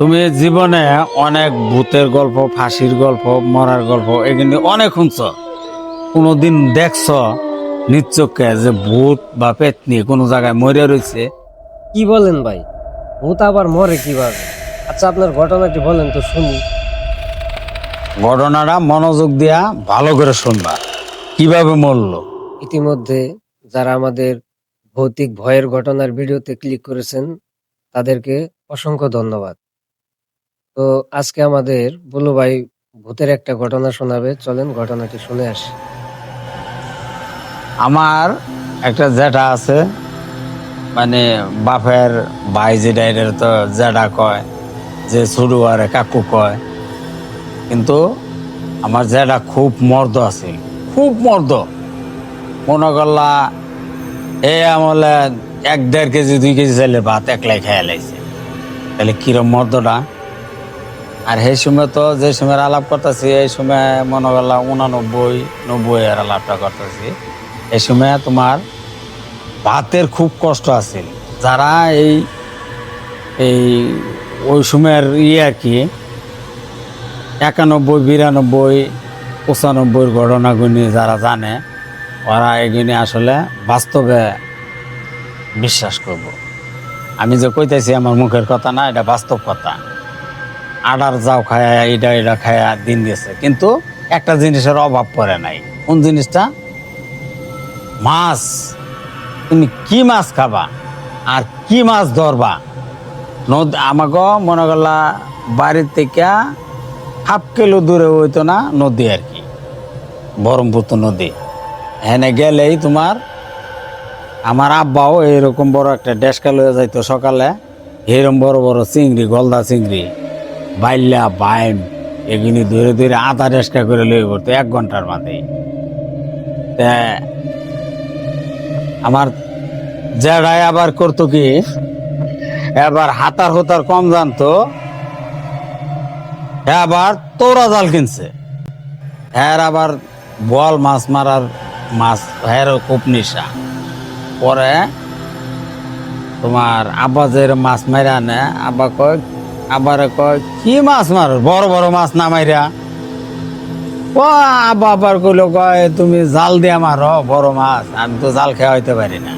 তুমি জীবনে অনেক ভূতের গল্প ফাঁসির গল্প মরার গল্প এগুলি অনেক শুনছ। কোনোদিন দেখছ নিশ্চয়কে যে ভূত বা পেতনি কোনো জায়গায় মরে রয়েছে? কি বলেন ভাই? ভূত আবার মরে কীভাবে? আচ্ছা আপনার ঘটনাটি বলেন তো শুনি। ঘটনাটা মনোযোগ দিয়া ভালো করে শুনবা। কীভাবে মরলো? ইতিমধ্যে যারা আমাদের ভৌতিক ভয়ের ঘটনার ভিডিওতে ক্লিক করেছেন তাদেরকে অসংখ্য ধন্যবাদ। তো আজকে আমাদের বুলু ভাই, ভূতের একটা ঘটনা শোনাবে। চলেন ঘটনাটি শুনে আসি। আমার একটা জেঠা আছে মানে বাপের ভাই যেটা তো জেঠা কয়, যে ছোট আরে কাকু কয়। কিন্তু আমার জেঠা খুব মর্দ আছে, খুব মর্দ। মনে করলা, এ আমলে এক দেড় কেজি, দুই কেজি চাইলে ভাত একলাই খেয়ে লাইছে। তাহলে কিরম মর্দটা? আর সেই সময় তো যে সময় আলাপ করতেছি, এই সময় মনে করলাম উনানব্বই, নব্বই এর আলাপটা করতেছি। এই সময় তোমার ভাতের খুব কষ্ট আছে যারা এই এই, ওই সময়ের ইয়ে আর কি, একানব্বই, বিরানব্বই, পঁচানব্বইয়ের ঘটনাগুলি যারা জানে, ওরা এগুলি আসলে বাস্তবে বিশ্বাস করব। আমি যে কইতেছি আমার মুখের কথা না, এটা বাস্তব কথা। আডার যাও খায়া এটা এটা খায়া দিন গেছে কিন্তু একটা জিনিসের অভাব পড়ে নাই। কোন জিনিসটা? মাছ। তুমি কি মাছ খাবা? আর কি মাছ ধরবা? নদ আমাকে মনে করলা বাড়ির থেকে হাফ কিলো দূরে হইতো না নদী আর কি। ব্রহ্মপুত্র নদী। হেনে গেলেই তোমার, আমার আব্বাও এরকম বড় একটা ডেস্কা লয়ে যাইতো সকালে। এরকম বড় বড় চিংড়ি, গলদা চিংড়ি। বাইল্লা, বাইম, এগুলি ধরে ধরে আধা ডেস্কা করে লয়ে করতো এক ঘণ্টার মাঝে আমার জেডাই আবার করতো কি? এবার হাতার হোতার কম জানতো আবার তোরা জাল কিনছে। হ্যার আবার বল মাছ মারার মাছ, হ্যারও খুব নিশা। পরে তোমার আব্বা যে মাছ মাইরা আনে, আব্বা কয় আবার কয়, কি মাছ মার? বড় বড় মাছ না মাইরা। ও, আব্বা আবার কইলো, কয়, তুমি জাল দিয়া মারো, বড় মাছ, আমি তো জাল খেয়া হইতে পারি না।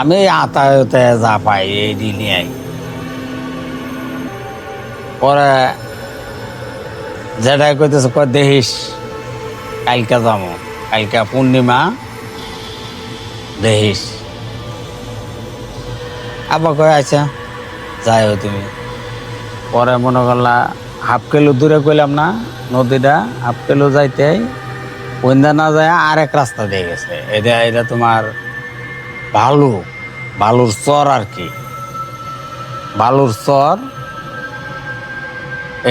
আমি আতায়তে যা পাই, এই দিলি আই। পরে যেটাই কইতেছে, কয়, দেখিস, কালকে যাব, কালকে পূর্ণিমা, দেখিস। আবার কয় আচ্ছা যাই তুমি। পরে মনে করলা, হাফ কিলো দূরে কইলাম না, নদীটা হাফ কিলো যাইতে ওইন্দা না যায় আর এক রাস্তা দিয়ে গেছে। এটা এটা তোমার ভালু, ভালুর চর আর কি। ভালুর চর,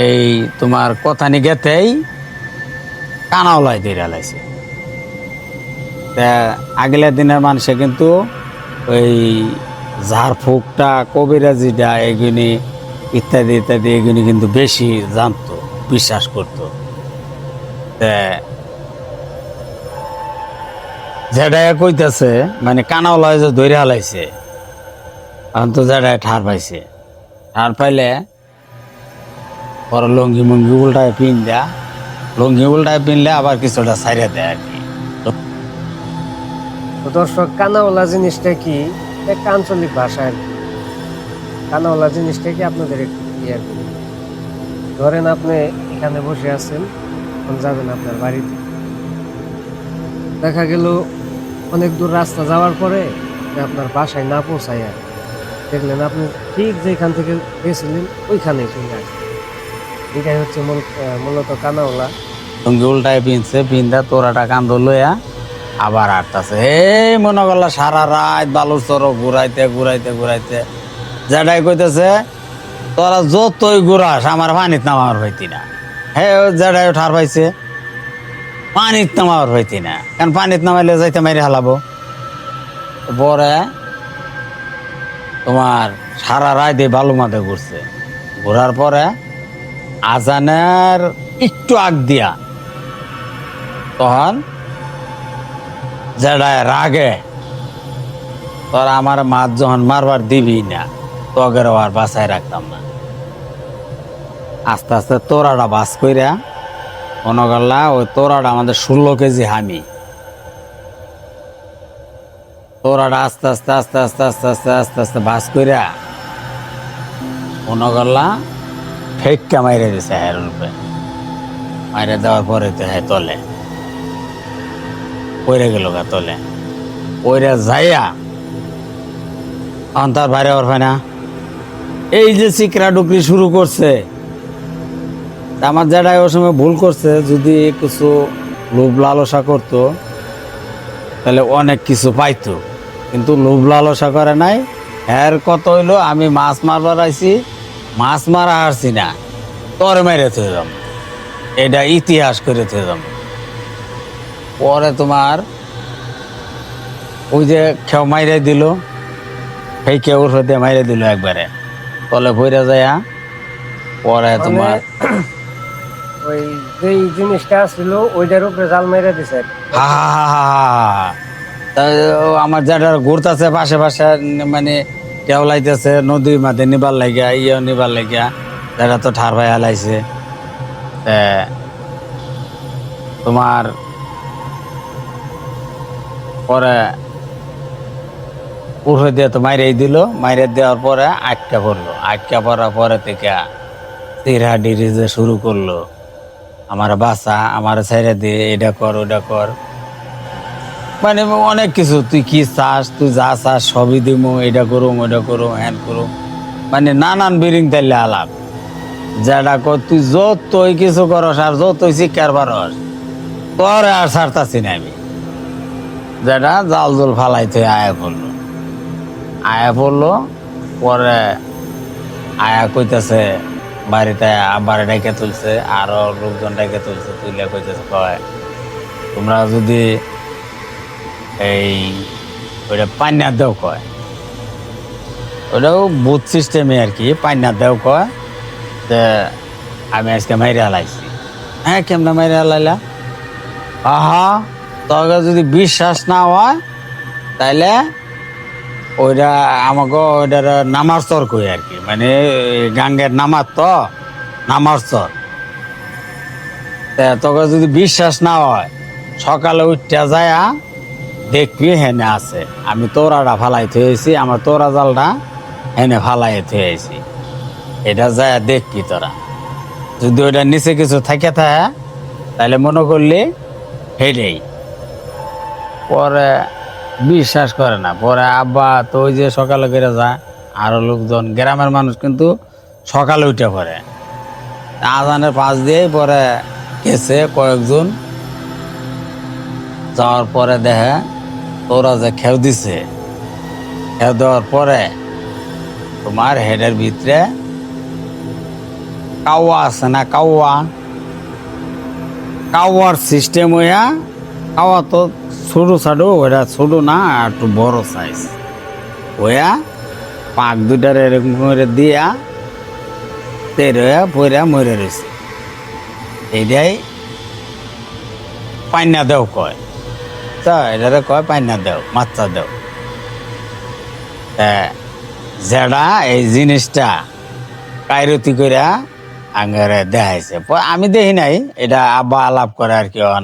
এই তোমার কথানি গেতেই কানাওলাই দিয়ে লাইছে। তা আগের দিনের মানুষে কিন্তু ওই ঝাড়ফুঁকটা, কবিরাজিটা এগুলি ইত্যাদি ইত্যাদি, এগুলি কিন্তু বেশি জানতো, বিশ্বাস করতো। যেটাই কইতেছে মানে কানাওলা যে ধরে হালাইছে, এখন তো যেটাই ঠার পাইছে। ঠার পাইলে পরে লঙ্গি মঙ্গি উল্টায় পিন দেয়া লঙ্গি উল্টায় পিনলে আবার কিছুটা সাইরে দেয় আর কি। দর্শক কানাওলা জিনিসটা কি? আঞ্চলিক ভাষা আর কি। কানাওলা জিনিসটা কি আপনাদের একটু ক্লিয়ার করি ধরেন আপনি এখানে বসে আছেন যাবেন আপনার বাড়িতে। দেখা গেল অনেক দূর রাস্তা যাওয়ার পরে আপনার বাসায় না পৌঁছায় দেখলেন আপনি ঠিক যেখান থেকে গেছিলেন, ওইখানেই চলে আসছেন এটাই হচ্ছে মূল- মূলত কানাওলা উল্টায় পিনছে, পিনদা তোরাটা কান্দ লইয়া আবার আটতাছে। এই মনে করলা সারা রাত বালুর চর ঘুরাইতে ঘুরাইতে ঘুরাইতে। যেটাই কইতেছে, তোরা যতই ঘুরাস, আমার পানিত নামার হইতি না। হে যেটাই ঠার পাইছে। পানিত নামার হইতি না। কারণ পানিত নামাইলে যাইতে মারি হালাবো। পরে তোমার সারা রাত দিয়ে বালু মাঠে ঘুরছে। ঘোরার পরে আজানের একটু আগ দিয়া তখন যেটায় রাগে, তোরা আমার মাছ যখন মারবার দিবি না। তগের আর বাসায় রাখতাম না। আস্তে আস্তে তোরাটা বাস কইরা করলা ওই তোরাটা আমাদের ষোলো কেজি হামি। তোরাটা আস্তে আস্তে আস্তে আস্তে আস্তে আস্তে আস্তে আস্তে বাস কইরা করলা ফেক্কা মাইরে দিছে হ্যার মাইরে দেওয়ার পরে তো হ্যাঁ তলে। পড়ে গেল গা তলে। পড়ে যাইয়া, এখন তার বাইরে ওর না। এই যে চিকরা ডুকরি শুরু করছে, আমার জ্যাঠাই ওর সময় ভুল করছে, যদি কিছু লোভ লালসা করতো, তাহলে অনেক কিছু পাইতো। কিন্তু লোভ লালসা করে নাই। এর কত হইল, আমি মাছ মারবার আইছি, মাছ মারা হারছি না, তোর মেরে থয়ে যাম এটা ইতিহাস করে থয়ে যাম পরে তোমার ওই যে খেও মাইরে দিল সেই কেউ হতে মাইরে দিল একবারে। তলে ভইরা যায় পরে মানে তোমার ওই যেই জিনিসটা ছিল ওইটার উপরে জাল মেরে দিছে। আমার যেটা ঘুরতেছে পাশে পাশে মানে কেওলাইতেছে নদীর মাঝে নিবার লাগিয়া ইয়েও নিবার লাগিয়া যারা তো ঠার ভাই হালাইছে তা তোমার পরে উঠে দিয়ে তো মাইরেই দিল, মাইরে দেওয়ার পরে আটকা পড়ল। আটকা পড়ার পরে থেকে তিরা ডিরি যে শুরু করল। আমার বাসা, আমার ছেড়ে দিয়ে এটা কর, ওটা কর। মানে অনেক কিছু, তুই কি চাস, তুই যা চাস, সবই দিমু এটা করুম, ওটা করুম, হ্যান করুম। মানে নানান বিরিং তাইলে আলাপ। যেটা কর, তুই যত যতই কিছু করস আর যতই শিক্ষার পারস, তোর আর ছাড়তাছি না আমি। যেটা জাল জল ফালাইতে আয়া পড়ল আয়া পড়ল পরে আয়া কইতেছে, বাড়িতে আবার ডেকে তুলছে, আরও লোকজন ডেকে তুলছে তুলে কইতেছে, কয়, তোমরা যদি এই ওইটা পান্না দেও, কয়। ওটাও বুথ সিস্টেমে আর কি পান্না দেও, কয় যে আমি আজকে মাইরে হালাইছি। হ্যাঁ কেমনে মাইরে হালাইলা? আহা, তোকে যদি বিশ্বাস না হয়, তাইলে ওইটা আমাকে ওইটার নামার চর কই আর কি। মানে গাঙ্গের নামার তো নামার চর। তোকে যদি বিশ্বাস না হয়, সকালে উঠতে যায়া দেখবি হেনে আছে। আমি তোরাটা ফালাই থয়েছি আমার তোরা জালটা হেনে ফালাই থয়েছি এটা যায় দেখবি তোরা। যদি ওইটা নিচে কিছু থাকে থাকে তাহলে মনে করলি হেডেই পরে বিশ্বাস করে না। পরে আব্বা তো ওই যে সকালে করে যা আরও লোকজন, গ্রামের মানুষ কিন্তু সকালে উঠে পড়ে। আজানের পাশ দিয়ে পরে গেছে কয়েকজন। যাওয়ার পরে দেখে তোরা যে খেউ দিছে। খেউ দেওয়ার পরে তোমার হেডের ভিতরে কাওয়া আছে না কাওয়া কাওয়ার সিস্টেম হইয়া কাওয়া তো ছোটো ছাড়ো ওটা ছোটো না একটু বড় সাইজ হইয়া পাক দুটার এরকম করে দিয়া, তের পইরা মরে রয়েছে এইটাই পাইনা দেও কয়। তা, এটারে কয় পাইনা দেও, মাত্রা দেও। যেটা এই জিনিসটা কায়রতি কইরা আঙ্গারে দেখাইছে। আমি দেখি নাই, এটা আব্বা আলাপ করে আর কি না